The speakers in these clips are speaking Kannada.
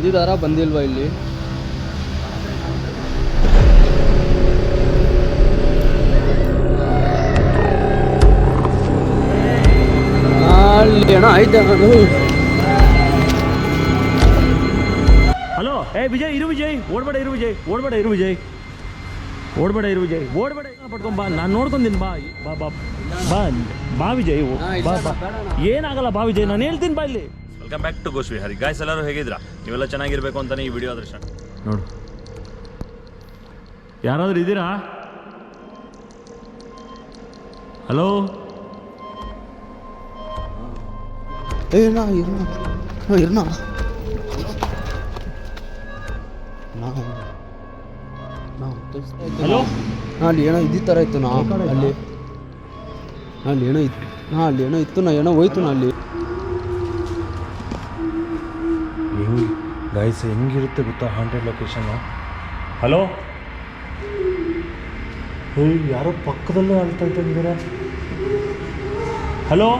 ಬಂದಿದಾರಾ? ಬಂದಿಲ್ವಾ ಇಲ್ಲಿ? ಅಲ್ಲಿ ಅಣ್ಣ ಆಯ್ತಾ ಹಲೋ ಏ ವಿಜಯ್ ಇರು ವಿಜಯ್. ಓಡ್ಬೇಡ ಇರು ವಿಜಯ್. ಓಡ್ಬೇಡ ಇರು ವಿಜಯ್. ಓಡ್ಬೇಡ ಇರು ವಿಜಯ್. ಓಡ್ಬೇಡ ಪಡ್ಕೊಂಡ್ ಬಾ. ನಾನು ನೋಡ್ಕೊಂತೀನಿ ಬಾ. ಬಾ ಬಾ ಬಾ ಬಾ ವಿಜಯ್ ಓ, ಬಾ ಬಾ. ಏನಾಗಲ್ಲ ಬಾ ವಿಜಯ್. ನಾನು ಹೇಳ್ತೀನಿ ಬಾ ಇಲ್ಲಿ. Welcome back to Goshvi Hari guys ಎಲ್ಲರೂ ಹೇಗಿದ್ರ ನೀವೆಲ್ಲ ಚೆನ್ನಾಗಿರ್ಬೇಕು ಅಂತಾನೆ ಈ ವಿಡಿಯೋ ಆದ್ರೆ ನೋಡು. ಯಾರಾದ್ರೂ ಇದ್ದೀರಾ? ಹಲೋ? ಇರ್ನ ಇರ್ನ. ಹಲೋ? ಅಲ್ಲಿ ಏನೋ ಇದ್ದ ಥರ ಇತ್ತು ನಾ ಅಲ್ಲಿ. ಅಲ್ಲಿ ಏನೋ ಇತ್ತು ಹಾಂ ಅಲ್ಲಿ ಏನೋ ಇತ್ತು ನಾ ಏನೋ ಹೋಯ್ತು ನಾ ಅಲ್ಲಿ ಹೆಂಗ್ ಗೈಸ್ ಹೆಂಗಿರುತ್ತೆ ಗೊತ್ತಾ ಹಾಂಟೆಡ್ ಲೊಕೇಶನ್ ಹಲೋ ಏಯ್ ಯಾರೋ ಪಕ್ಕದಲ್ಲೇ ಅಳ್ತಾ ಇದ್ದಾರೆ ಹಲೋ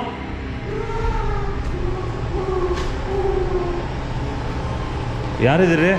ಯಾರಿದ್ದೀರಿ?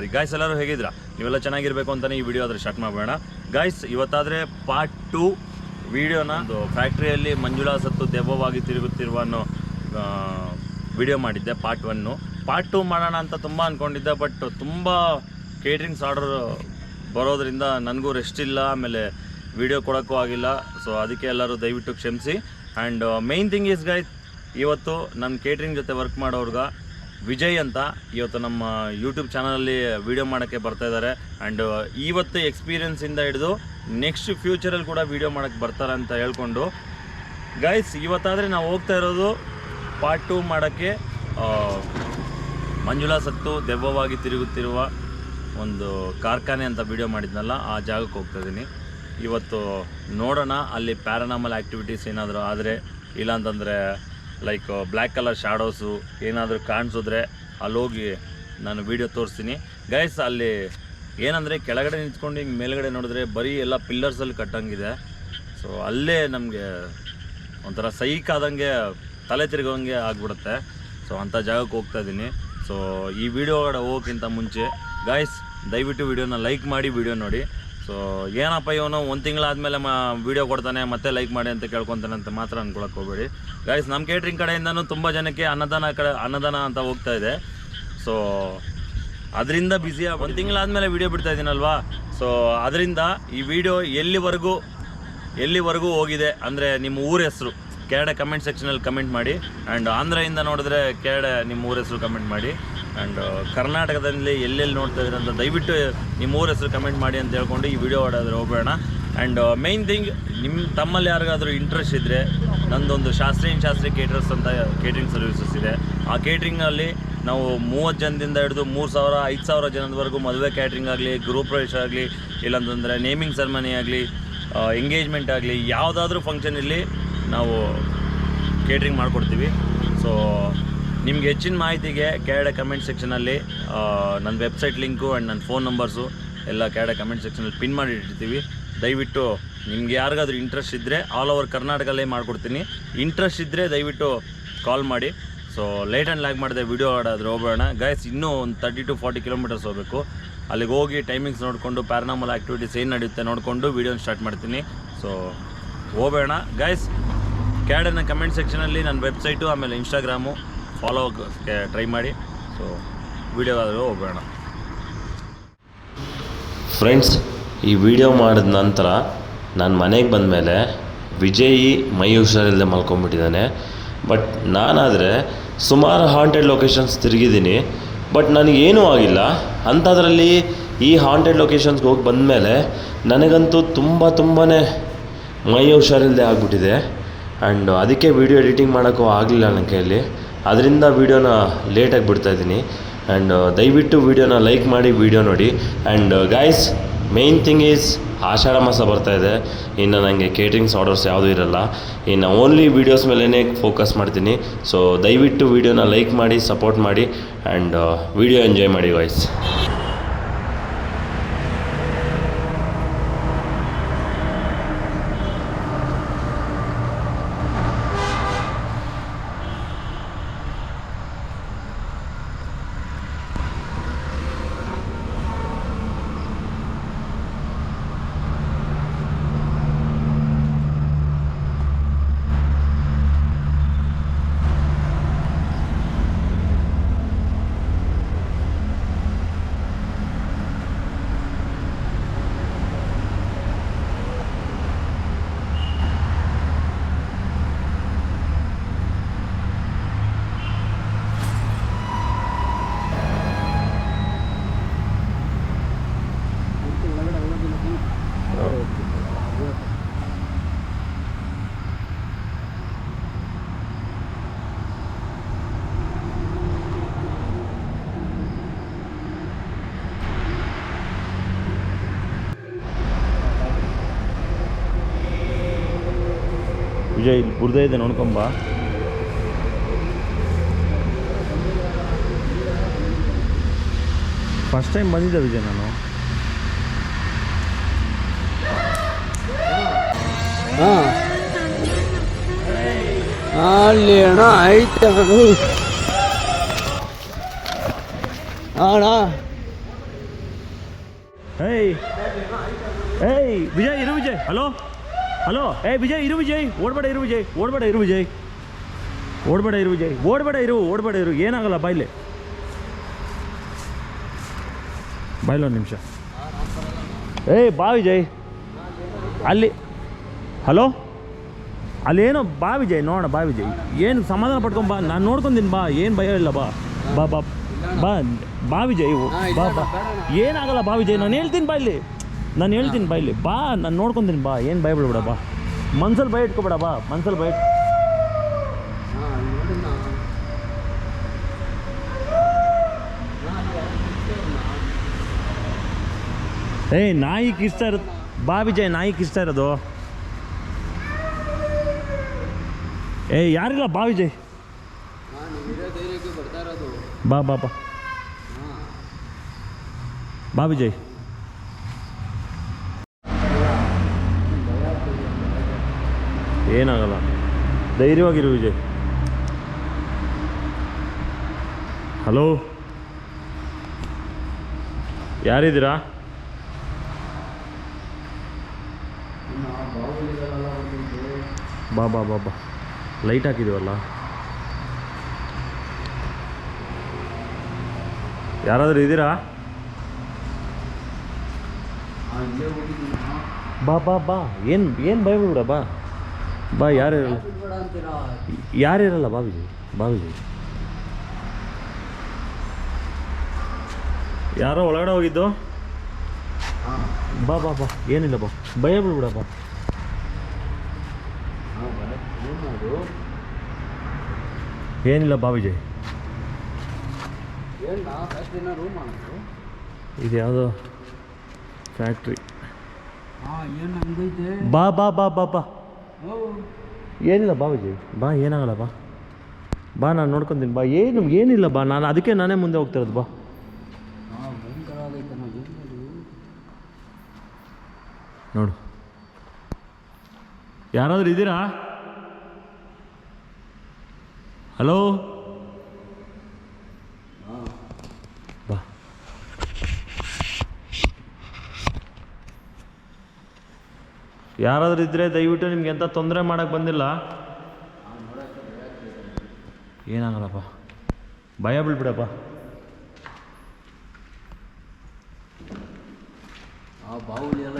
ಹರಿ ಗಾಯ್ಸ್ ಎಲ್ಲರೂ ಹೇಗಿದ್ರ ನೀವೆಲ್ಲ ಚೆನ್ನಾಗಿರ್ಬೇಕು ಅಂತಾನೆ ಈ ವಿಡಿಯೋ ಆದ್ರೆ ಸ್ಟಾರ್ಟ್ ಮಾಡೋಣ ಗಾಯ್ಸ್ ಇವತ್ತಾದ್ರೆ ಪಾರ್ಟ್ ಟು ವಿಡಿಯೋನ ಒಂದು ಫ್ಯಾಕ್ಟ್ರಿಯಲ್ಲಿ ಮಂಜುಳಾ ಸತ್ತು ದೆವ್ವವಾಗಿ ತಿರುಗುತ್ತಿರುವ ಅನ್ನೋ ವಿಡಿಯೋ ಮಾಡಿದ್ದೆ ಪಾರ್ಟ್ ಒನ್ನು ಪಾರ್ಟ್ ಟು ಮಾಡೋಣ ಅಂತ ತುಂಬ ಅಂದ್ಕೊಂಡಿದ್ದೆ ಬಟ್ ತುಂಬ ಕೇಟ್ರಿಂಗ್ಸ್ ಆರ್ಡರ್ ಬರೋದ್ರಿಂದ ನನಗೂ ರೆಸ್ಟ್ ಇಲ್ಲ, ಆಮೇಲೆ ವಿಡಿಯೋ ಕೊಡೋಕ್ಕೂ ಆಗಿಲ್ಲ. ಸೊ ಅದಕ್ಕೆ ಎಲ್ಲರೂ ದಯವಿಟ್ಟು ಕ್ಷಮಿಸಿ. And main thing is guys ಇವತ್ತು ನನ್ನ ಕೇಟ್ರಿಂಗ್ ಜೊತೆ ವರ್ಕ್ ಮಾಡೋರ್ಗ ವಿಜಯ್ ಅಂತ ಇವತ್ತು ನಮ್ಮ ಯೂಟ್ಯೂಬ್ ಚಾನಲಲ್ಲಿ ವೀಡಿಯೋ ಮಾಡೋಕ್ಕೆ ಬರ್ತಾ ಇದ್ದಾರೆ. ಆ್ಯಂಡ್ ಇವತ್ತು ಎಕ್ಸ್ಪೀರಿಯೆನ್ಸಿಂದ ಹಿಡಿದು ನೆಕ್ಸ್ಟ್ ಫ್ಯೂಚರಲ್ಲಿ ಕೂಡ ವೀಡಿಯೋ ಮಾಡೋಕ್ಕೆ ಬರ್ತಾರೆ ಅಂತ ಹೇಳ್ಕೊಂಡು ಗೈಸ್ ಇವತ್ತಾದರೆ ನಾವು ಹೋಗ್ತಾ ಇರೋದು ಪಾರ್ಟ್ ಟು ಮಾಡೋಕ್ಕೆ ಮಂಜುಳಾ ಸತ್ತು ದೆವ್ವವಾಗಿ ತಿರುಗುತ್ತಿರುವ ಒಂದು ಕಾರ್ಖಾನೆ ಅಂತ ವಿಡಿಯೋ ಮಾಡಿದ್ನಲ್ಲ, ಆ ಜಾಗಕ್ಕೆ ಹೋಗ್ತಾ ಇದ್ದೀನಿ. ಇವತ್ತು ನೋಡೋಣ, ಅಲ್ಲಿ ಪ್ಯಾರಾನಾಮಲ್ ಆ್ಯಕ್ಟಿವಿಟೀಸ್ ಏನಾದರೂ ಆದರೆ, ಇಲ್ಲಾಂತಂದರೆ ಲೈಕ್ ಬ್ಲ್ಯಾಕ್ ಕಲರ್ ಶಾಡೋಸು ಏನಾದರೂ ಕಾಣಿಸಿದ್ರೆ ಅಲ್ಲಿ ಹೋಗಿ ನಾನು ವಿಡಿಯೋ ತೋರಿಸ್ತೀನಿ. ಗೈಸ್ ಅಲ್ಲಿ ಏನಂದರೆ ಕೆಳಗಡೆ ನಿಂತ್ಕೊಂಡು ಹಿಂಗೆ ಮೇಲ್ಗಡೆ ನೋಡಿದ್ರೆ ಬರೀ ಎಲ್ಲ ಪಿಲ್ಲರ್ಸಲ್ಲಿ ಕಟ್ಟಂಗಿದೆ. ಸೊ ಅಲ್ಲೇ ನಮಗೆ ಒಂಥರ ಸೈಕ್ ಆದಂಗೆ ತಲೆ ತಿರುಗೋಂಗೆ ಆಗ್ಬಿಡುತ್ತೆ. ಸೊ ಅಂಥ ಜಾಗಕ್ಕೆ ಹೋಗ್ತಾ ಇದ್ದೀನಿ. ಸೊ ಈ ವಿಡಿಯೋ ಹೋಗೋಕ್ಕಿಂತ ಮುಂಚೆ ಗಾಯ್ಸ್ ದಯವಿಟ್ಟು ವಿಡಿಯೋನ ಲೈಕ್ ಮಾಡಿ ವಿಡಿಯೋ ನೋಡಿ. ಸೊ ಏನಪ್ಪ ಇವನು ಒಂದು ತಿಂಗಳಾದಮೇಲೆ ಮ ವಿಡಿಯೋ ಕೊಡ್ತಾನೆ, ಮತ್ತೆ ಲೈಕ್ ಮಾಡಿ ಅಂತ ಕೇಳ್ಕೊತಾನೆ ಅಂತ ಮಾತ್ರ ಅನ್ಕೊಳಕ್ಕೆ ಹೋಗಬೇಡಿ. ಗಾಯ್ಸ್ ನಮ್ಮ ಕೇಟ್ರಿಂಗ್ ಕಡೆಯಿಂದನೂ ತುಂಬ ಜನಕ್ಕೆ ಅನ್ನದಾನ ಕಡೆ, ಅನ್ನದಾನ ಅಂತ ಹೋಗ್ತಾ ಇದೆ. ಸೊ ಅದರಿಂದ ಬ್ಯುಸಿ ಒಂದು ತಿಂಗಳಾದಮೇಲೆ ವೀಡಿಯೋ ಬಿಡ್ತಾ ಇದ್ದೀನಲ್ವಾ ಸೊ ಅದರಿಂದ ಈ ವಿಡಿಯೋ ಎಲ್ಲಿವರೆಗೂ ಎಲ್ಲಿವರೆಗೂ ಹೋಗಿದೆ ಅಂದರೆ ನಿಮ್ಮ ಊರ ಹೆಸರು. ಕೆರಡೆ ಕಮೆಂಟ್ ಸೆಕ್ಷನಲ್ಲಿ ಕಮೆಂಟ್ ಮಾಡಿ ಆ್ಯಂಡ್ ಆಂಧ್ರದಿಂದ ನೋಡಿದ್ರೆ ಕೆರಡೆ ನಿಮ್ಮ ಊರ ಹೆಸರು ಕಮೆಂಟ್ ಮಾಡಿ ಆ್ಯಂಡ್ ಕರ್ನಾಟಕದಲ್ಲಿ ಎಲ್ಲೆಲ್ಲಿ ನೋಡ್ತಾ ಇದ್ದೀರ ಅಂತ ದಯವಿಟ್ಟು ನಿಮ್ಮ ಊರ ಹೆಸರು ಕಮೆಂಟ್ ಮಾಡಿ ಅಂತ ಹೇಳ್ಕೊಂಡು ಈ ವಿಡಿಯೋ ಹೊಡೋದ್ರೆ ಹೋಗೋಣ ಆ್ಯಂಡ್ ಮೈನ್ ಥಿಂಗ್ ನಿಮ್ಮ ತಮ್ಮಲ್ಲಿ ಯಾರಿಗಾದರೂ ಇಂಟ್ರೆಸ್ಟ್ ಇದ್ದರೆ ನಂದೊಂದು ಶಾಸ್ತ್ರೀಯ ಶಾಸ್ತ್ರಿ ಕೇಟರ್ಸ್ ಅಂತ ಕೇಟ್ರಿಂಗ್ ಸರ್ವಿಸಸ್ ಇದೆ. ಆ ಕೇಟ್ರಿಂಗಲ್ಲಿ ನಾವು ಮೂವತ್ತು ಜನದಿಂದ ಹಿಡಿದು ಮೂರು ಸಾವಿರ, ಐದು ಸಾವಿರ ಜನದವರೆಗೂ ಮದುವೆ ಕ್ಯಾಟ್ರಿಂಗ್ ಆಗಲಿ ಗೃಹ ಪ್ರವೇಶ ಆಗಲಿ, ಇಲ್ಲಾಂತಂದರೆ ನೇಮಿಂಗ್ ಸೆರೆಮನಿ ಆಗಲಿ ಎಂಗೇಜ್ಮೆಂಟ್ ಆಗಲಿ, ಯಾವುದಾದ್ರೂ ಫಂಕ್ಷನ್ ಇಲ್ಲಿ ನಾವು ಕೇಟ್ರಿಂಗ್ ಮಾಡಿಕೊಡ್ತೀವಿ. ಸೊ ನಿಮ್ಗೆ ಹೆಚ್ಚಿನ ಮಾಹಿತಿಗೆ ಕೆಳಗಡೆ ಕಮೆಂಟ್ ಸೆಕ್ಷನಲ್ಲಿ ನನ್ನ ವೆಬ್ಸೈಟ್ ಲಿಂಕು ಆ್ಯಂಡ್ ನನ್ನ ಫೋನ್ ನಂಬರ್ಸು ಎಲ್ಲ ಕೆಳಗಡೆ ಕಮೆಂಟ್ ಸೆಕ್ಷನಲ್ಲಿ ಪಿನ್ ಮಾಡಿ ಇಟ್ಟಿರ್ತೀವಿ. ದಯವಿಟ್ಟು ನಿಮ್ಗೆ ಯಾರಿಗಾದ್ರೂ ಇಂಟ್ರೆಸ್ಟ್ ಇದ್ದರೆ ಆಲ್ ಓವರ್ ಕರ್ನಾಟಕಲ್ಲೇ ಮಾಡಿಕೊಡ್ತೀನಿ. ಇಂಟ್ರೆಸ್ಟ್ ಇದ್ದರೆ ದಯವಿಟ್ಟು ಕಾಲ್ ಮಾಡಿ. ಸೊ ಲೇಟ್ ಆ್ಯಂಡ್ ಲ್ಯಾಗ್ ಮಾಡಿದೆ ವಿಡಿಯೋ ಆಡೋದ್ರೆ ಹೋಗೋಣ ಗೈಸ್ ಇನ್ನೂ ಒಂದು ತರ್ಟಿ ಟು ಫಾರ್ಟಿ ಕಿಲೋಮೀಟರ್ಸ್ ಹೋಗಬೇಕು. ಅಲ್ಲಿಗೆ ಹೋಗಿ ಟೈಮಿಂಗ್ಸ್ ನೋಡಿಕೊಂಡು ಪ್ಯಾರನಾಮಲ್ ಆ್ಯಕ್ಟಿವಿಟೀಸ್ ಏನು ನಡೆಯುತ್ತೆ ನೋಡಿಕೊಂಡು ವೀಡಿಯೋನ ಸ್ಟಾರ್ಟ್ ಮಾಡ್ತೀನಿ. ಸೊ ಹೋಗೋಣ ಗೈಸ್ ಕ್ಯಾಡನ್ನ ಕಮೆಂಟ್ ಸೆಕ್ಷನಲ್ಲಿ ನನ್ನ ವೆಬ್ಸೈಟು ಆಮೇಲೆ ಇನ್ಸ್ಟಾಗ್ರಾಮು ಫಾಲೋ ಟ್ರೈ ಮಾಡಿ. ಸೊ ವಿಡಿಯೋಗಾದರೂ ಹೋಗೋಣ ಫ್ರೆಂಡ್ಸ್ ಈ ವಿಡಿಯೋ ಮಾಡಿದ ನಂತರ ನಾನು ಮನೆಗೆ ಬಂದಮೇಲೆ ವಿಜಯಿ ಮೈ ಹುಷಾರಿಲ್ಲದೆ ಮಲ್ಕೊಂಡ್ಬಿಟ್ಟಿದ್ದಾನೆ. ಬಟ್ ನಾನಾದರೆ ಸುಮಾರು ಹಾಂಟೆಡ್ ಲೊಕೇಶನ್ಸ್ ತಿರುಗಿದ್ದೀನಿ. ಬಟ್ ನನಗೇನೂ ಆಗಿಲ್ಲ. ಅಂಥದ್ರಲ್ಲಿ ಈ ಹಾಂಟೆಡ್ ಲೊಕೇಶನ್ಸ್ಗೆ ಹೋಗಿ ಬಂದಮೇಲೆ ನನಗಂತೂ ತುಂಬ ತುಂಬಾ ಮೈ ಹುಷಾರಿಲ್ಲದೆ ಆಗಿಬಿಟ್ಟಿದೆ. ಆ್ಯಂಡ್ ಅದಕ್ಕೆ ವೀಡಿಯೋ ಎಡಿಟಿಂಗ್ ಮಾಡೋಕ್ಕೂ ಆಗಲಿಲ್ಲ ನನ್ನ ಕೈಯಲ್ಲಿ. ಅದರಿಂದ ವೀಡಿಯೋನ ಲೇಟಾಗಿ ಬಿಡ್ತಾಯಿದ್ದೀನಿ ಆ್ಯಂಡ್ ದಯವಿಟ್ಟು ವೀಡಿಯೋನ ಲೈಕ್ ಮಾಡಿ ವೀಡಿಯೋ ನೋಡಿ. And guys main thing is Ashadha ಮಾಸ ಬರ್ತಾ ಇದೆ. ಇನ್ನು ನನಗೆ ಕೇಟ್ರಿಂಗ್ಸ್ ಆರ್ಡರ್ಸ್ ಯಾವುದೂ ಇರಲ್ಲ. ಇನ್ನು ಓನ್ಲಿ ವೀಡಿಯೋಸ್ ಮೇಲೇ ಫೋಕಸ್ ಮಾಡ್ತೀನಿ. ಸೊ ದಯವಿಟ್ಟು ವೀಡಿಯೋನ ಲೈಕ್ ಮಾಡಿ ಸಪೋರ್ಟ್ ಮಾಡಿ. ಆ್ಯಂಡ್ ವೀಡಿಯೋ ಎಂಜಾಯ್ ಮಾಡಿ ಗಾಯ್ಸ್ ವಿಜಯ್ ಇಲ್ಲಿ ಬುರ್ದ ಇದೆ ನೋಡ್ಕೊಂಬ ಫಸ್ಟ್ ಟೈಮ್ ಬಂದಿದ್ದೆ ವಿಜಯ್ ನಾನು ಹಾಂ ಅಲ್ಲಿ ಅಣ್ಣ ಐತೆ ಅಣ್ಣ ಅಣ್ಣ ಏಯ್ ಏಯ್ ವಿಜಯ್ ಇರು ವಿಜಯ್ ಹಲೋ ಹಲೋ, ಏ ವಿಜಯ್, ಇರು ವಿಜಯ್, ಓಡಬೇಡ, ಇರು ವಿಜಯ್, ಓಡಬೇಡ, ಇರು ವಿಜಯ್. ಓಡಬೇಡ, ಇರು ವಿಜಯ್, ಓಡಬೇಡ, ಇರು ಓಡಬೇಡ, ಇರು, ಏನಾಗಲ್ಲ, ಬಾಯ್ಲೆ. ಬಾಯ್ಲೊಂದು ನಿಮಿಷ. ಏಯ್ ಬಾ ವಿಜಯ್. ಅಲ್ಲಿ, ಹಲೋ? ಅಲ್ಲೇನೋ, ಬಾ ವಿಜಯ್, ನೋಡೋಣ, ಬಾ ವಿಜಯ್. ಏನು ಸಮಾಧಾನ ಪಡ್ಕೊಂಡ್ ಬಾ, ನಾನು ನೋಡ್ಕೊಂತೀನಿ, ಬಾ, ಏನು ಭಯ ಇಲ್ಲ, ಬಾ. ಬಾ ಬಾ ಬಾ ಬಾ ವಿಜಯ್, ಬಾ ಬಾ. ಏನಾಗಲ್ಲ, ಬಾ ವಿಜಯ್, ನಾನು ಹೇಳ್ತೀನಿ ಬಾ ಇಲ್ಲಿ ನಾನು ಹೇಳ್ತೀನಿ ಬಾ ಇಲ್ಲಿ. ಬಾ, ನಾನು ನೋಡ್ಕೊಂತೀನಿ ಬಾ. ಏನು ಭಯ ಬಿಡಬೇಡ, ಬಾ. ಮನ್ಸಲ್ಲಿ ಭಯ ಇಟ್ಕೊಬೇಡ, ಬಾ. ಮನ್ಸಲ್ಲಿ ಭಯ ಏಯ್ ನಾಯಿ ಕಿಸ್ತಾ ಇರೋದು ಬಾ ವಿಜಯ್, ನಾಯಿ ಕಿಸ್ತಾ ಇರೋದು. ಏಯ್ ಯಾರಿಲ್ಲ? ಬಾ ವಿಜಯ್. ಬಾ ಬಾ ಬಾ. ಬಾ ವಿಜಯ್. ಏನಾಗಲ್ಲ. ಧೈರ್ಯವಾಗಿರು ವಿಜಯ್. ಹಲೋ ಯಾರಿದ್ದೀರಾ? ಬಾ ಬಾ ಬಾ ಬಾ. ಲೈಟ್ ಹಾಕಿದ್ದೀವಲ್ಲ. ಯಾರಾದರೂ ಇದ್ದೀರಾ? ಬಾ ಬಾ ಬಾ. ಏನು ಏನು ಭಯ ಬಿಡ ಬಾ. ಬಾ ಯಾರು ಇರಲ್ಲ ಯಾರು ಇರಲ್ಲ ಬಾಬುಜಿ ಬಾಬುಜಿ. ಯಾರೋ ಒಳಗಡೆ ಹೋಗಿದ್ದು? ಬಾ ಬಾ ಬಾ ಏನಿಲ್ಲ ಬಾ ಭಯ ಬಿಡ್ಬಿಡ ಬಾ. ಏನಿಲ್ಲ ಬಾಬುಜಿ. ಇದು ಯಾವುದೋ ಫ್ಯಾಕ್ಟ್ರಿ ಬಾ ಬಾ ಬಾ ಬಾ ಬಾ. ಏನಿಲ್ಲ ಬಾ ವಿಜಯ್. ಬಾ, ಏನಾಗಲ್ಲ ಬಾ. ಬಾ, ನಾನು ನೋಡ್ಕೊತೀನಿ. ಬಾ, ಏನು, ಏನಿಲ್ಲ ಬಾ. ನಾನು ಅದಕ್ಕೆ ನಾನೇ ಮುಂದೆ ಹೋಗ್ತಿರೋದು ಬಾ. ಹಾಂ ಭಯಂಕರ ಆಗೈತೆ ನಾವು ಏನು ಮಾಡಿ ನೋಡು. ಯಾರಾದರೂ ಇದ್ದೀರಾ? ಹಲೋ ಬಾ ಯಾರಾದರೂ ಇದ್ದರೆ ದಯವಿಟ್ಟು ನಿಮ್ಗೆ ಎಂಥ ತೊಂದರೆ ಮಾಡೋಕ್ಕೆ ಬಂದಿಲ್ಲ. ಏನಾಗಲ್ಲಪ್ಪ? ಭಯ ಬೀಳ್ಬಿಡಪ್ಪ. ಆ ಬಾವುಲಿ ಎಲ್ಲ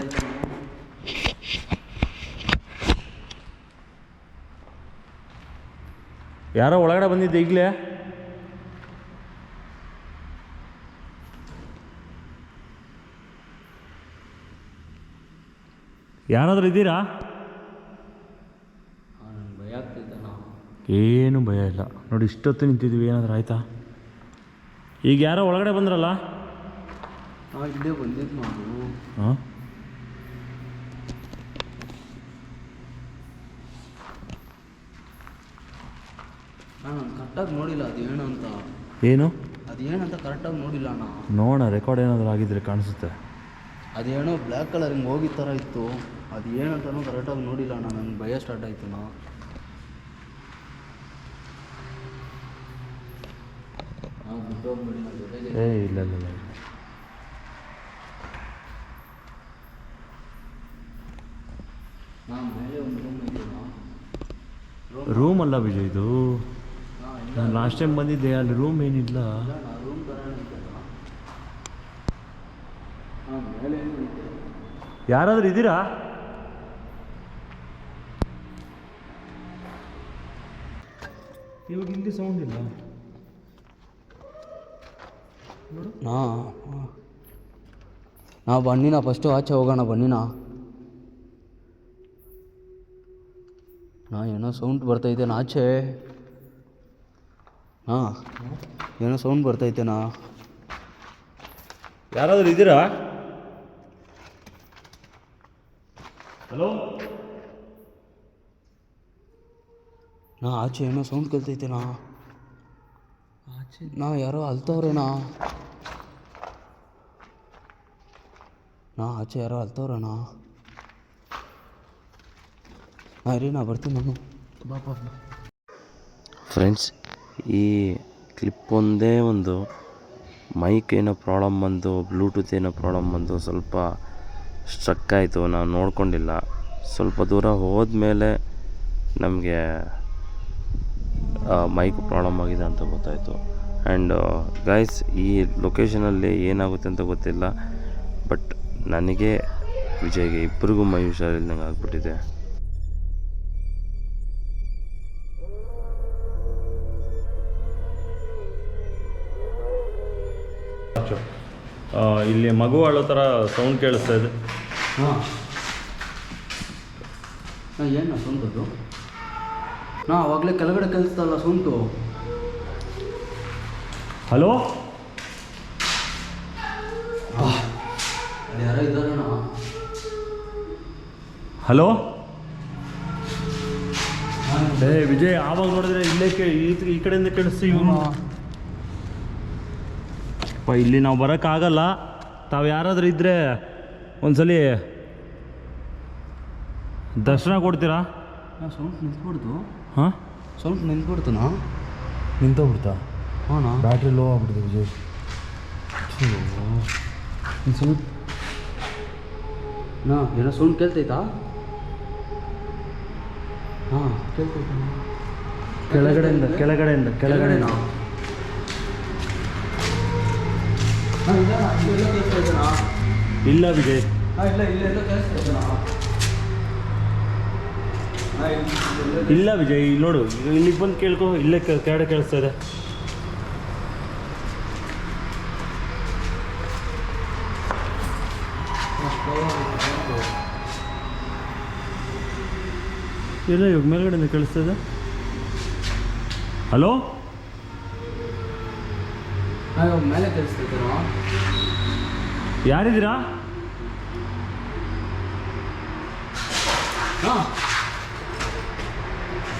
ಯಾರೋ ಒಳಗಡೆ ಬಂದಿದ್ದೆ ಈಗಲೇ. ಯಾರಾದರೂ ಇದ್ದೀರಾ? ಏನು ಭಯ ಇಲ್ಲ. ನೋಡಿ ಇಷ್ಟೊತ್ತು ನಿಂತಿದ್ವಿ ಏನಾದರೂ ಆಯಿತಾ? ಈಗ ಯಾರೋ ಒಳಗಡೆ ಬಂದ್ರಲ್ಲ? ಹಾಂ ಇಲ್ಲೇ ಬಂದಿದ್ದು ನಾವು. ಹಾಂ ನಾನು ಕರೆಕ್ಟಾಗಿ ನೋಡಿಲ್ಲ. ಅದು ಏನು? ಅಂತ ಏನು ಅದು ಏನಂತ ಕರೆಕ್ಟಾಗಿ ನೋಡಿಲ್ಲ ಅಣ್ಣ ನೋಡೋಣ ರೆಕಾರ್ಡ್ ಏನಾದರೂ ಆಗಿದ್ರೆ ಕಾಣಿಸುತ್ತೆ. ಅದೇನೋ ಬ್ಲ್ಯಾಕ್ ಕಲರ್ ಹಿಂಗೆ ಹೋಗಿದ್ದ ಥರ ಇತ್ತು. ಅದು ಏನಂತನೂ ಕರೆಕ್ಟಾಗಿ ನೋಡಿಲ್ಲ ಅಣ್ಣ ನಂಗೆ ಭಯ ಸ್ಟಾರ್ಟ್ ಆಯಿತು ನಾ. ಏ ಇಲ್ಲ ಇಲ್ಲ ರೂಮ್ ಅಲ್ಲ ವಿಜಯ್ ಇದು? ನಾನು ಲಾಸ್ಟ್ ಟೈಮ್ ಬಂದಿದ್ದೆ ಅಲ್ಲಿ ರೂಮ್ ಏನಿಲ್ಲ ಇಲ್ಲ ನಾ ರೂಮ್ ಥರ ಇತ್ತಲ್ಲ ಹಾಂ ಮೇಲೆ ಏನೂ ಇತ್ತು ಯಾರಾದರೂ ಇದ್ದೀರಾ? ಇವಾಗ ಇಲ್ಲಿ ಸೌಂಡ್ ಇಲ್ಲ. ನಾ ನಾ ಬನ್ನಿನ ಫಸ್ಟು ಆಚೆ ಹೋಗೋಣ ಬನ್ನಿನ. ನಾ ಏನೋ ಸೌಂಡ್ ಬರ್ತೈತೆ ನಾ ಆಚೆ. ಹಾಂ ಏನೋ ಸೌಂಡ್ ಬರ್ತೈತೆ ನಾ. ಯಾರಾದರೂ ಇದ್ದೀರಾ? ಹಲೋ? ನಾ ಆಚೆ ಏನೋ ಸೌಂಡ್ ಕೇಳ್ತೈತೆ ನಾ ಆಚೆ? ನಾ ಯಾರೋ ಅಲ್ತವ್ರೇನಾ? ನಾ ಆಚೆ ಯಾರೋ ಅಲ್ತವ್ರೇನಾ? ನಾ ರೀ ನಾ ಬರ್ತೀನಿ ನಾನು. ಬಾ ಬಾ ಬಾ. ಫ್ರೆಂಡ್ಸ್ ಈ ಕ್ಲಿಪ್ ಒಂದೇ ಒಂದು ಮೈಕ್ ಏನೋ ಪ್ರಾಬ್ಲಮ್ ಬಂದು ಬ್ಲೂಟೂತ್ ಏನೋ ಪ್ರಾಬ್ಲಮ್ ಬಂದು ಸ್ವಲ್ಪ ಸ್ಟ್ರಕ್ ಆಯಿತು ನಾವು ನೋಡ್ಕೊಂಡಿಲ್ಲ. ಸ್ವಲ್ಪ ದೂರ ಹೋದ್ಮೇಲೆ ನಮಗೆ ಮೈಕ್ ಪ್ರಾಬ್ಲಮ್ ಆಗಿದೆ ಅಂತ ಗೊತ್ತಾಯಿತು. ಆ್ಯಂಡ್ ಗೈಸ್ ಈ ಲೊಕೇಶನಲ್ಲಿ ಏನಾಗುತ್ತೆ ಅಂತ ಗೊತ್ತಿಲ್ಲ ಬಟ್ ನನಗೆ ವಿಜಯ್ಗೆ ಇಬ್ಬರಿಗೂ ಮೈ ಹುಷಾರಿಲ್ದಂಗೆ ಆಗ್ಬಿಟ್ಟಿದೆ. ಆ, ಇಲ್ಲಿ ಮಗು ಅಳೋ ಥರ ಸೌಂಡ್ ಕೇಳಿಸ್ತಾ ಇದೆ. ಹಾಂ. ಏನು ಸೊಂತದ್ದು ನಾ ಅವಾಗಲೇ ಕೆಳಗಡೆ ಕಲಿಸ್ತಲ್ಲ ಸೌಂಟು ಹಲೋ ಯಾರೋ ಇದ್ದಾರಣ್ಣ ಹಲೋ ಏ ವಿಜಯ್ ಆವಾಗ ನೋಡಿದ್ರೆ ಇಲ್ಲೇ ಕೇಳಿ ಈ- ಈ ಕಡೆಯಿಂದ ಕೇಳಿಸ್ತು ಇವನು. ಇಲ್ಲಿ ನಾವು ಬರೋಕ್ಕಾಗಲ್ಲ. ತಾವು ಯಾರಾದರೂ ಇದ್ದರೆ ಒಂದ್ಸಲಿ ದರ್ಶನ ಕೊಡ್ತೀರಾ? ಸ್ವಲ್ಪ ಸೌಂಡ್ ನಿಂತ್ಬಿಡ್ತು ಹಾಂ? ಸ್ವಲ್ಪ ನಿಂತ್ಬಿಡ್ತು ನಾ ನಿಂತೋಗ್ಬಿಡ್ತಾ? ಹಾಂ ಬ್ಯಾಟ್ರಿ ಲೋ ಆಗ್ಬಿಡ್ತು ವಿಜಯ್. ಸ್ವಲ್ಪ ನಾ ಏನೋ ಸೌಂಡ್ ಕೇಳ್ತೈತಾ? ಹಾಂ ಕೇಳ್ತೈತಾ. ಕೆಳಗಡೆಯಿಂದ ಕೆಳಗಡೆಯಿಂದ ಕೆಳಗಡೆಯಿಂದ. ಕೆಳಗಡೆನಾ? ಇಲ್ಲ ವಿಜಯ್. ಇಲ್ಲ ವಿಜಯ್ ಇಲ್ಲಿ ನೋಡು ಇಲ್ಲಿಗೆ ಬಂದು ಕೇಳ್ಕೊ ಇಲ್ಲೇ ಕೆರಡೆ ಕೇಳಿಸ್ತಾ ಇದೆ. ಇಲ್ಲ ಇವಾಗ ಮೇಲ್ಗಡೆಯಿಂದ ಕೇಳಿಸ್ತಾ ಇದೆ. ಹಲೋ? ಮೇಲೆ ಯಾರಿದ್ದೀರಾ? ಹಾಂ.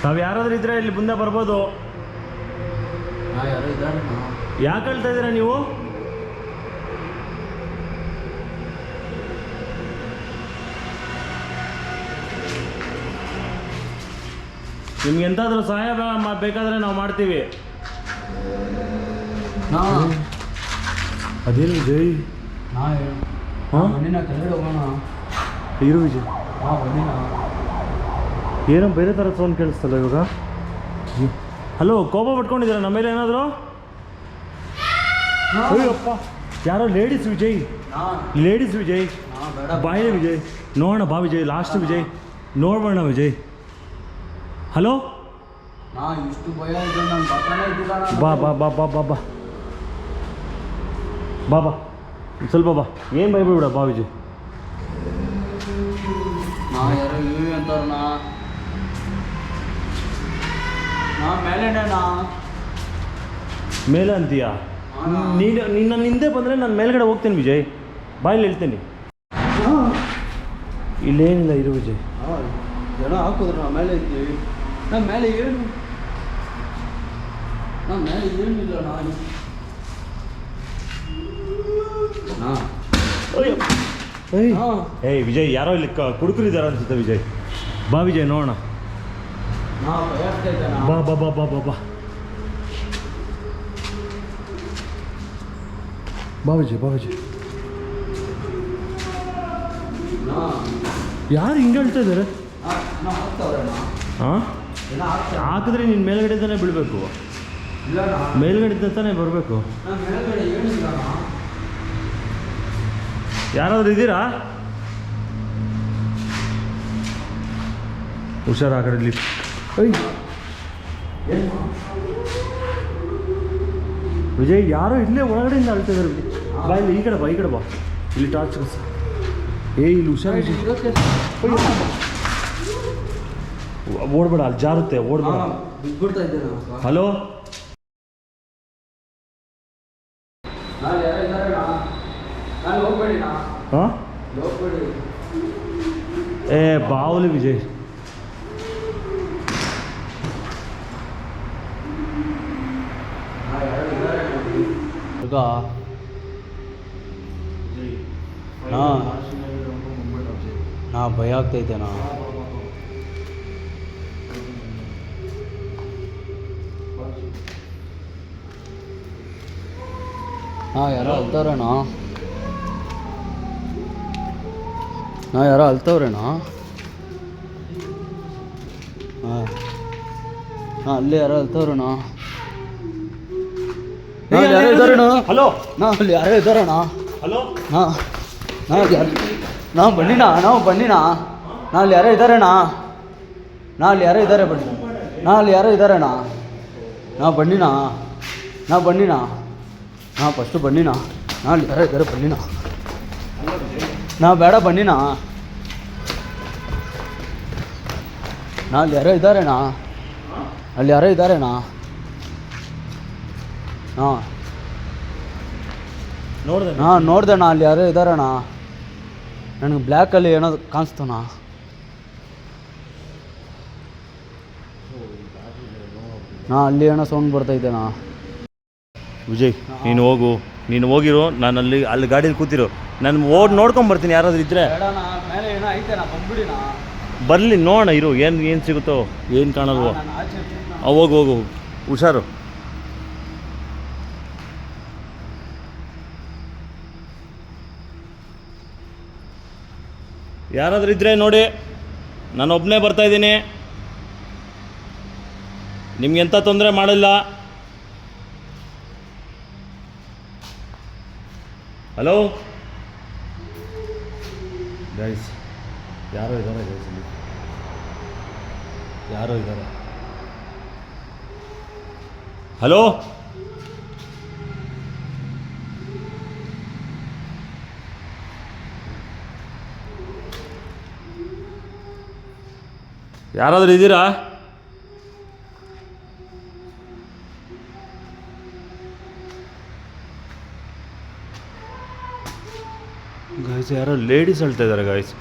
ತಾವು ಯಾರಾದ್ರೂ ಇದ್ರೆ ಇಲ್ಲಿ ಮುಂದೆ ಬರ್ಬೋದು. ಯಾರೋ ಯಾಕೆ ಹೇಳ್ತಾ ಇದ್ದೀರಾ ನೀವು? ನಿಮ್ಗೆ ಎಂತಾದ್ರೂ ಸಹಾಯ ಬೇಕಾದ್ರೆ ನಾವು ಮಾಡ್ತೀವಿ. ಅದೇನು ವಿಜಯ್ ಇರು ವಿಜಯ್. ಏನೋ ಬೇರೆ ಥರ ಫೋನ್ ಕೇಳಿಸ್ತಲ್ಲ ಇವಾಗ? ಹಲೋ ಕೋಪ ಪಟ್ಕೊಂಡಿದ್ದೀರಾ? ನಮ್ಮ ಮೇಲೆ ಏನಾದರೂ? ಅಯ್ಯಪ್ಪ ಯಾರೋ ಲೇಡೀಸ್ ವಿಜಯ್. ಲೇಡೀಸ್ ವಿಜಯ್. ಬಾಯಿ ವಿಜಯ್. ನೋಡೋಣ ಬಾ ವಿಜಯ್ ಲಾಸ್ಟ್ ವಿಜಯ್. ನೋಡ್ಬೋಣ ವಿಜಯ್. ಹಲೋ ಬಾ ಬಾ ಬಾ ಬಾ ಬಾ ಬಾ. ಬಾ ಬಾ. ಒಂದ್ ಸ್ವಲ್ಪ ಬಾ. ಏನು ಭಯಬಿಡ ಬಾ ವಿಜಯ್ ನಾ ಯಾರೋ ಇವಿ ಅಂತಾರ ನಾ ನಾ ಮೇಲೆನೆ ನಾ ಮೇಲೆ ಅಂತೀಯಾ? ನೀನು ನೀನು ನನ್ನ ಹಿಂದೆ ಬಂದರೆ ನಾನು ಮೇಲ್ಗಡೆ ಹೋಗ್ತೇನೆ ವಿಜಯ್. ಬಾಯಲ್ಲಿ ಹೇಳ್ತೇನೆ. ಇಲ್ಲೇನಿಲ್ಲ ಇರು ವಿಜಯ್. ಜನ ಹಾಕಿದ್ರು ನಾ ಮೇಲೆ ಇದ್ದೀವಿ. ನಾ ಮೇಲೆ ಏನು? ನಾ ಮೇಲೆ ಏನಿಲ್ಲ ನಾನು ನಾ ಏಯ್. ವಿಜಯ್ ಯಾರೋ ಇಲ್ಲಿ ಕುಡುಕರಿದಾರ ಕುಡುಕರಿದ್ದಾರೆ ಅನ್ಸುತ್ತೆ ವಿಜಯ್. ಬಾ ವಿಜಯ್ ನೋಡೋಣ. ಬಾ ಬಾ ಬಾ ಬಾ ಬಾ ಬಾ. ಬಾ ವಿಜಯ್ ಬಾ ವಿಜಯ್. ನಾ. ಯಾರು ಹಿಂಗೆ ಹೇಳ್ತಾ ಇದ್ದಾರೆ? ಹಾಂ ಹಾಕಿದ್ರೆ ನೀನು ಮೇಲ್ಗಡೆ ತಾನೇ ಬೀಳಬೇಕು ನಾ ಮೇಲ್ಗಡೆ ತಾನೇ ಬರಬೇಕು ಯಾರಾದ್ರೂ ಇದ್ದೀರಾ? ಹುಷಾರು ಆ ಕಡೆ ಲಿಫ್ಟ್ ಏನು? ವಿಜಯ್ ಯಾರೋ ಇಲ್ಲೇ ಒಳಗಡೆಯಿಂದ ಅಳ್ತಿದ್ದಾರೆ ಬಿಡಿ ಬಾ ಇಲ್ಲಿ ಈ ಕಡೆ ಬಾ ಈ ಕಡೆ ಬಾ. ಇಲ್ಲಿ ಟಾರ್ಚ್ ಏ ಇಲ್ಲಿ ಹುಷಾರು ಓಡ್ಬೇಡ ಅಲ್ಲಿ ಜಾರುತ್ತೆ ಓಡ್ಬೇಡ. ಹಲೋ ನಾಳೆ ಯಾರೋ ಇದ್ದಾರೆ ನಾ ನಾನು ಹೋಗ್ಬೇಡಿ ನಾ ಹಾಂ? ಏ ಬಾವಲಿ ವಿಜಯ್. ಈಗ ನಾ ನಾ ಭಯ ಆಗ್ತೈತೆ ನಾ. ಹಾಂ ಯಾರೋ ಅಲ್ತವ್ರೇಣ ನಾ ಯಾರೋ ಅಲ್ತವ್ರೇನೋ ಹಾಂ. ಹಾಂ ಅಲ್ಲಿ ಯಾರೋ ಅಲ್ತವ್ರೇಣ ಯಾರೋ ಇದ್ದಾರೇಣ ಹಲೋ? ನಾ ಅಲ್ಲಿ ಯಾರೋ ಇದ್ದಾರಣ್ಣ ಹಲೋ? ಹಾಂ ನಾ ಯಾರು ನಾವು ಬನ್ನಿನಾ? ನಾ ಅಲ್ಲಿ ಯಾರೋ ಇದ್ದಾರಣ್ಣ ನಾ ಅಲ್ಲಿ ಯಾರೋ ಇದ್ದಾರೆ ಬನ್ನಿ. ನಾ ಅಲ್ಲಿ ಯಾರೋ ನಾ ಬನ್ನಿನಾ? ನಾ ನಾ ಫಸ್ಟು ಬನ್ನಿನಾ? ನಾ ಅಲ್ಲಿ ಯಾರೋ ಇದ್ದಾರೆ ನಾ ಬೇಡ ಬನ್ನಿನಾ. ನಾ ಅಲ್ಲಿ ಯಾರೋ ಇದ್ದಾರಣ್ಣ ಅಲ್ಲಿ ಯಾರೋ ಇದ್ದಾರಣ್ಣ ಹಾಂ. ನೋಡಿದೆ ಹಾಂ ನೋಡ್ದೆಣ್ಣ ಅಲ್ಲಿ ಯಾರೋ ಇದ್ದಾರಣ್ಣ ನನಗೆ ಬ್ಲ್ಯಾಕಲ್ಲಿ ಏನೋ ಕಾಣಿಸ್ತಣ್ಣ ನಾ ಅಲ್ಲಿ ಏನೋ ಸೌಂಡ್ ಬರ್ತಾ ಬರ್ತೈತೆಣ್ಣ ವಿಜಯ್ ನೀನು ಹೋಗು. ನೀನು ಹೋಗಿರು ನಾನು ಅಲ್ಲಿ ಅಲ್ಲಿ ಗಾಡೀಲಿ ಕೂತಿರು. ನಾನು ಓಡ್ ನೋಡ್ಕೊಂಬರ್ತೀನಿ ಯಾರಾದ್ರೂ ಇದ್ದರೆ ಬರಲಿ ನೋಡೋಣ ಇರು ಏನು ಏನು ಸಿಗುತ್ತೋ ಏನು ಕಾಣಲ್ವೋ. ಹೋಗು ಹೋಗು ಹುಷಾರು. ಯಾರಾದ್ರೂ ಇದ್ರೆ ನೋಡಿ ನಾನು ಒಬ್ಬನೇ ಬರ್ತಾ ಇದ್ದೀನಿ. ನಿಮ್ಗೆ ಎಂಥ ತೊಂದರೆ ಮಾಡಿಲ್ಲ. ಹಲೋ ಗೈಸ್ ಯಾರೋ ಇದ್ದಾರೆ ಗೈಸ್ ಇಲ್ಲಿ. ಯಾರೋ ಇದ್ದಾರೆ ಹಲೋ ಯಾರಾದರೂ ಇದ್ದೀರಾ? ಯಾರೋ ಲೇಡೀಸ್ ಹೇಳ್ತಾ ಇದ್ದಾರೆ ಗಾಯ್ಸ್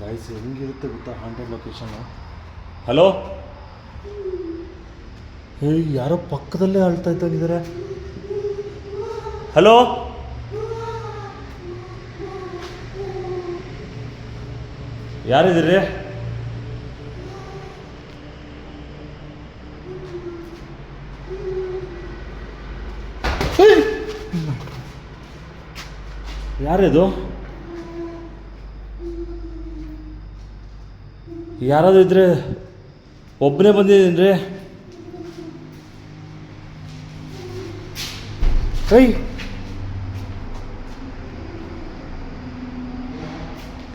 ಹೆಂಗೆ ಹೆಂಗಿರುತ್ತೆ ಗೊತ್ತಾ ಹಾಂಟೆಡ್ ಲೊಕೇಶನ್ ಹಲೋ ಏ ಯಾರೋ ಪಕ್ಕದಲ್ಲೇ ಅಳ್ತಾ ಇದ್ದಾಗಿದ್ದಾರೆ ಹಲೋ ಯಾರಿದ್ದೀರಿ? ಯಾರಿದು? ಯಾರಾದ್ರು ಇದ್ರೆ ಒಬ್ಬನೇ ಬಂದಿದ್ದೀನಿ ರೀ ಕೈ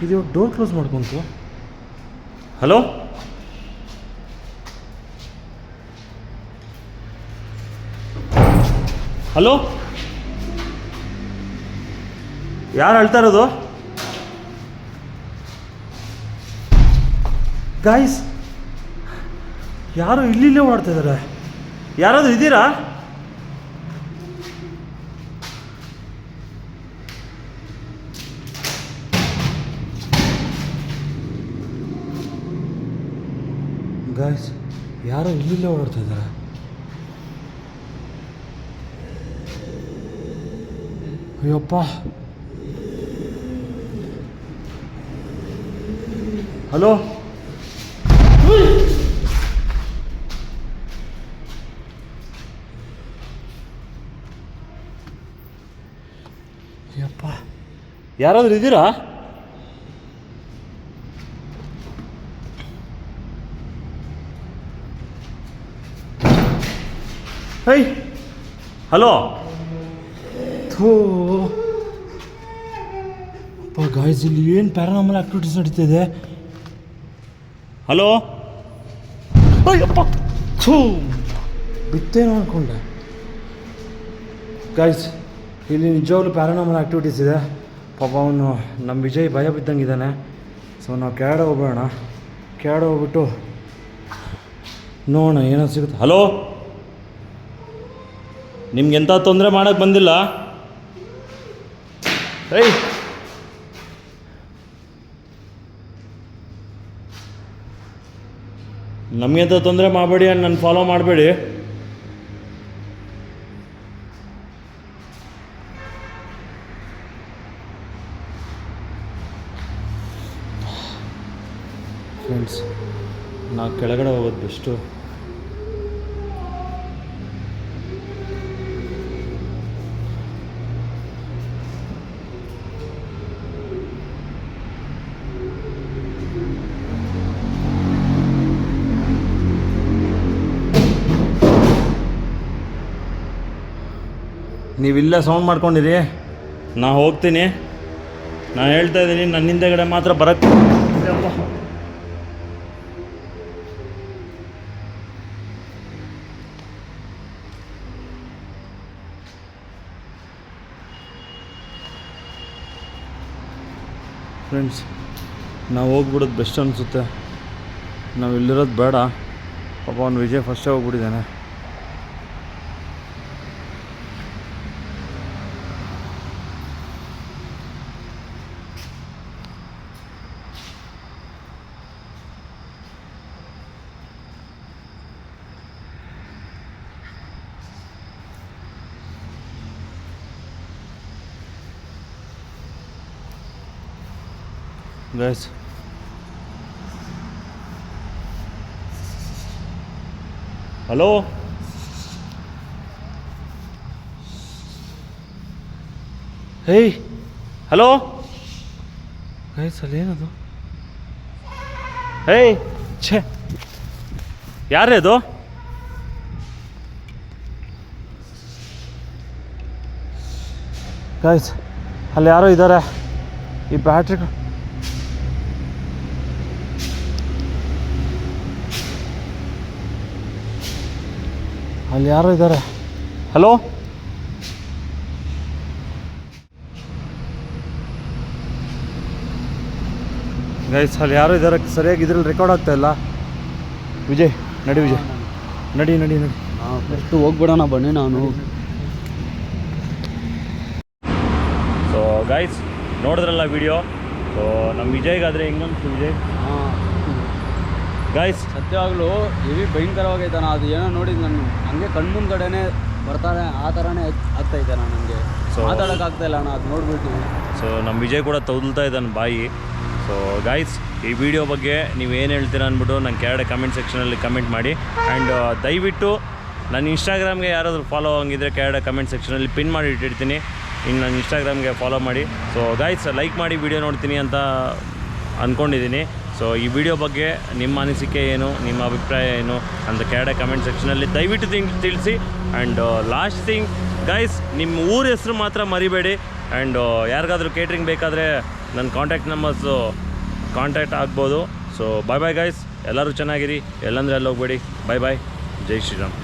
ಇದು ಡೋರ್ ಕ್ಲೋಸ್ ಮಾಡ್ಕೊಂತು. ಹಲೋ ಹಲೋ ಯಾರು ಅಳ್ತಾ ಇರೋದು? ಗಾಯ್ಸ್ ಯಾರು ಇಲ್ಲಿಲ್ಲೇ ಓಡಾಡ್ತಾ ಇದ್ದಾರೆ ಯಾರಾದರೂ ಇದ್ದೀರಾ? ಗಾಯ್ಸ್ ಯಾರೋ ಇಲ್ಲಿಲ್ಲೇ ಓಡಾಡ್ತಾ ಇದ್ದಾರೆ ಅಯ್ಯಪ್ಪ. ಹಲೋ ಅಯ್ಯಪ್ಪ ಯಾರಾದರೂ ಇದ್ದೀರಾ ಹೈ ಹಲೋ ಥೂ ಅಪ್ಪ ಗಾಯ್ಸ್ ಇಲ್ಲಿ ಏನು ಪ್ಯಾರಾನಾಮಲ್ ಆಕ್ಟಿವಿಟೀಸ್ ನಡೀತಿದೆ? ಹಲೋ ಅಯ್ಯಪ್ಪ! ಥೂ! ಬಿತ್ತೇನೋ ಅನ್ಕೊಂಡೆ. ಗಾಯ್ಸ್ ಇಲ್ಲಿ ನಿಜವಾಗ್ಲೂ ಪ್ಯಾರಾನಾಮಲ್ ಆಕ್ಟಿವಿಟೀಸ್ ಇದೆ. ಪಾಪ ಅವನು ನಮ್ಮ ವಿಜಯ್ ಭಯ ಬಿದ್ದಂಗಿದ್ದಾನೆ. ಸೊ ನಾವು ಕೆಳಗಡೆ ಹೋಗೋಣ ಕೆಳಗಡೆ ಹೋಗ್ಬಿಟ್ಟು ನೋಡೋಣ ಏನೋ ಸಿಗುತ್ತೆ. ಹಲೋ ನಿಮ್ಗೆ ಎಂಥ ತೊಂದರೆ ಮಾಡೋಕ್ಕೆ ಬಂದಿಲ್ಲ? ಏಯ್! ನಮಗೆಂತ ತೊಂದರೆ ಮಾಡಬೇಡಿ ನನ್ನ ಫಾಲೋ ಮಾಡಬೇಡಿ. ಫ್ರೆಂಡ್ಸ್ ನಾವು ಕೆಳಗಡೆ ಹೋಗೋದು ಬೆಸ್ಟು ನೀವಿಲ್ಲ ಸೌಂಡ್ ಮಾಡ್ಕೊಂಡಿರಿ. ನಾ ಹೋಗ್ತೀನಿ. ನಾನು ಹೇಳ್ತಾ ಇದ್ದೀನಿ ನನ್ನ ಹಿಂದೆಗಡೆ ಮಾತ್ರ ಬರಕ್ಕೆ ಫ್ರೆಂಡ್ಸ್ ನಾವು ಹೋಗ್ಬಿಡೋದು ಬೆಸ್ಟ್ ಅನಿಸುತ್ತೆ. ನಾವು ಇಲ್ಲಿರೋದು ಬೇಡ. ಪಾಪ ಅವ್ನು ವಿಜಯ್ ಫಸ್ಟೇ ಹೋಗ್ಬಿಟ್ಟಿದ್ದಾನೆ. Guys hello hey hello guys ಅಲ್ಲಿ ಏನದು ಹೇಯ್ ಛೇ ಯಾರೇ ಅದು ಗೈಸ್ ಅಲ್ಲಿ ಯಾರೋ ಇದ್ದಾರೆ ಈ ಬ್ಯಾಟ್ರಿ ಅಲ್ಲಿ ಯಾರು ಇದ್ದಾರೆ. ಹಲೋ ಗೈಸ್ ಅಲ್ಲಿ ಯಾರು ಇದ್ದಾರೆ. ಸರಿಯಾಗಿ ಇದ್ರಲ್ಲಿ ರೆಕಾರ್ಡ್ ಆಗ್ತಾ ಇಲ್ಲ. ವಿಜಯ್ ನಡಿ ವಿಜಯ್. ನಡಿ ನಡಿ ನಡಿ. ಹಾಂ ಫಸ್ಟು ಹೋಗ್ಬಿಡೋಣ ಬನ್ನಿ ನಾನು. ಸೊ ಗೈಸ್ ನೋಡಿದ್ರಲ್ಲ ವಿಡಿಯೋ ಸೊ ನಮ್ಮ ವಿಜಯ್ಗಾದರೆ ಇನ್ನೊಂದು ವಿಜಯ್? ಗೈಸ್ ಸತ್ಯವಾಗ್ಲೂ ಹೆವಿ ಭಯಂಕರವಾಗೈತೆ ನಾನು. ಅದು ಏನೋ ನೋಡಿದ್ ನಾನು. ಹಂಗೆ ಕಣ್ಮುಂದ್ಗಡೆನೆ ಬರ್ತಾರೆ. ಆ ಥರನೇ ಆಗ್ತಾ ನಾನು ನನಗೆ ಸೊ ಮಾತಾಡೋಕ್ಕಾಗ್ತಾ ಇಲ್ಲ ಅಣ್ಣ ಅದು ನೋಡ್ಬಿಟ್ಟು ಸೊ ನಮ್ಮ ವಿಜಯ್ ಕೂಡ ತೌದಲ್ತಾ ಇದ್ದಾನೆ ಬಾಯಿ. ಸೊ ಗೈಸ್ ಈ ವಿಡಿಯೋ ಬಗ್ಗೆ ನೀವು ಏನು ಹೇಳ್ತೀರಾ ಅಂದ್ಬಿಟ್ಟು ನಂಗೆ ಕೆಳಗಡೆ ಕಮೆಂಟ್ ಸೆಕ್ಷನಲ್ಲಿ ಕಮೆಂಟ್ ಮಾಡಿ. ಆ್ಯಂಡ್ ದಯವಿಟ್ಟು ನನ್ನ ಇನ್ಸ್ಟಾಗ್ರಾಮ್ಗೆ ಯಾರಾದರೂ ಫಾಲೋ ಹಂಗಿದ್ರೆ ಕೆಳಗಡೆ ಕಮೆಂಟ್ ಸೆಕ್ಷನಲ್ಲಿ ಪಿನ್ ಮಾಡಿ ಇಟ್ಟಿರ್ತೀನಿ. ಇನ್ನು ನನ್ನ ಇನ್ಸ್ಟಾಗ್ರಾಮ್ಗೆ ಫಾಲೋ ಮಾಡಿ. ಸೊ ಗೈಸ್ ಲೈಕ್ ಮಾಡಿ ವಿಡಿಯೋ ನೋಡ್ತೀನಿ ಅಂತ ಅಂದ್ಕೊಂಡಿದ್ದೀನಿ ಸೊ ಈ ವಿಡಿಯೋ ಬಗ್ಗೆ ನಿಮ್ಮ ಅನಿಸಿಕೆ ಏನು, ನಿಮ್ಮ ಅಭಿಪ್ರಾಯ ಏನು ಅಂತ ಕೆಳಗಡೆ ಕಮೆಂಟ್ ಸೆಕ್ಷನಲ್ಲಿ ದಯವಿಟ್ಟು ತಿಂಗ್ ತಿಳಿಸಿ. ಆ್ಯಂಡ್ ಲಾಸ್ಟ್ ಥಿಂಗ್ ಗೈಸ್ ನಿಮ್ಮ ಊರ ಹೆಸರು ಮಾತ್ರ ಮರಿಬೇಡಿ. ಆ್ಯಂಡ್ ಯಾರಿಗಾದರೂ ಕೇಟ್ರಿಂಗ್ ಬೇಕಾದರೆ ನನ್ನ ಕಾಂಟ್ಯಾಕ್ಟ್ ನಂಬರ್ಸು ಕಾಂಟ್ಯಾಕ್ಟ್ ಆಗ್ಬೋದು. ಸೊ ಬಾಯ್ ಬಾಯ್ ಗೈಸ್ ಎಲ್ಲರೂ ಚೆನ್ನಾಗಿರಿ. ಎಲ್ಲಂದ್ರೆ ಅಲ್ಲಿ ಹೋಗ್ಬೇಡಿ ಬಾಯ್ ಬಾಯ್ ಜೈ ಶ್ರೀರಾಮ್.